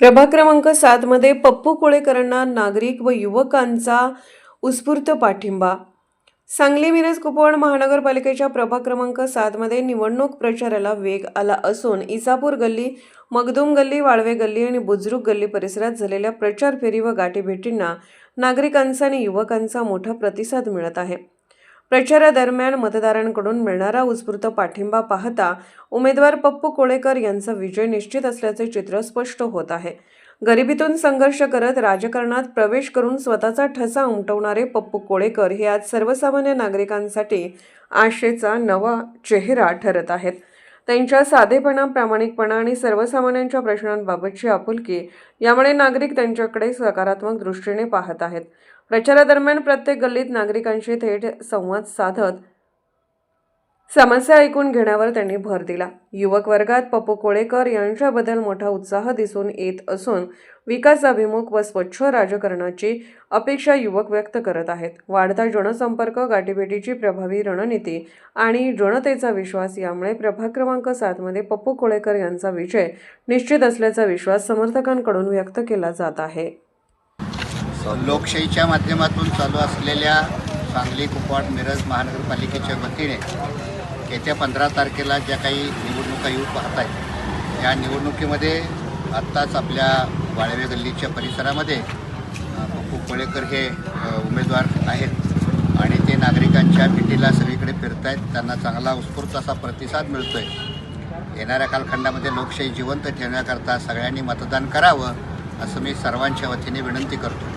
प्रभाग क्रमांक सात मध्ये पप्पू कोळेकरांना नागरिक व युवकांचा उत्स्फूर्त पाठिंबा. सांगली मिरज कुपवाड महानगरपालिकेच्या प्रभाग क्रमांक सातमध्ये निवडणूक प्रचाराला वेग आला असून इसापूर गल्ली मगदूम गल्ली वाळवे गल्ली आणि बुजरुक गल्ली परिसरात झालेल्या प्रचार फेरी व गाठीभेटींना नागरिकांचा आणि युवकांचा मोठा प्रतिसाद मिळत आहे. प्रचारादरम्यान मतदारांकडून मिळणारा उत्स्फूर्त पाठिंबा पाहता उमेदवार पप्पू कोळेकर यांचा विजय निश्चित असल्याचे चित्र स्पष्ट होत आहे. गरिबीतून संघर्ष करत राजकारणात प्रवेश करून स्वतःचा ठसा उमटवणारे पप्पू कोळेकर हे आज सर्वसामान्य नागरिकांसाठी आशेचा नवा चेहरा ठरत आहेत. त्यांच्या साधेपणा प्रामाणिकपणा आणि सर्वसामान्यांच्या प्रश्नांबाबतची आपुलकी यामुळे नागरिक त्यांच्याकडे सकारात्मक दृष्टीने पाहत आहेत. प्रचारादरम्यान प्रत्येक गल्लीत नागरिकांशी थेट संवाद साधत समस्या ऐकून घेण्यावर त्यांनी भर दिला. युवक वर्गात पप्पू कोळेकर यांच्याबद्दल मोठा उत्साह दिसून येत असून विकासाभिमुख व स्वच्छ राजकारणाची अपेक्षा युवक व्यक्त करत आहेत. वाढता जनसंपर्क गाठीभेटीची प्रभावी रणनीती आणि जनतेचा विश्वास यामुळे प्रभाग क्रमांक सातमध्ये पप्पू कोळेकर यांचा विजय निश्चित असल्याचा विश्वास समर्थकांकडून व्यक्त केला जात आहे. लोकशाहीच्या माध्यमातून चालू असलेल्या सांगली कुपवाड मिरज महानगरपालिकेच्या वतीने येत्या पंधरा तारखेला ज्या काही निवडणुका येऊ पाहत आहेत या निवडणुकीमध्ये आत्ताच आपल्या वाळवे गल्लीच्या परिसरामध्ये पप्पू कोळेकर हे उमेदवार आहेत. आणि ते नागरिकांच्या भेटीला सगळीकडे फिरत आहेत त्यांना चांगला उत्स्फूर्त असा प्रतिसाद मिळतो आहे येणाऱ्या कालखंडामध्ये लोकशाही जिवंत ठेवण्याकरता सगळ्यांनी मतदान करावं असं मी सर्वांच्या वतीने विनंती करतो.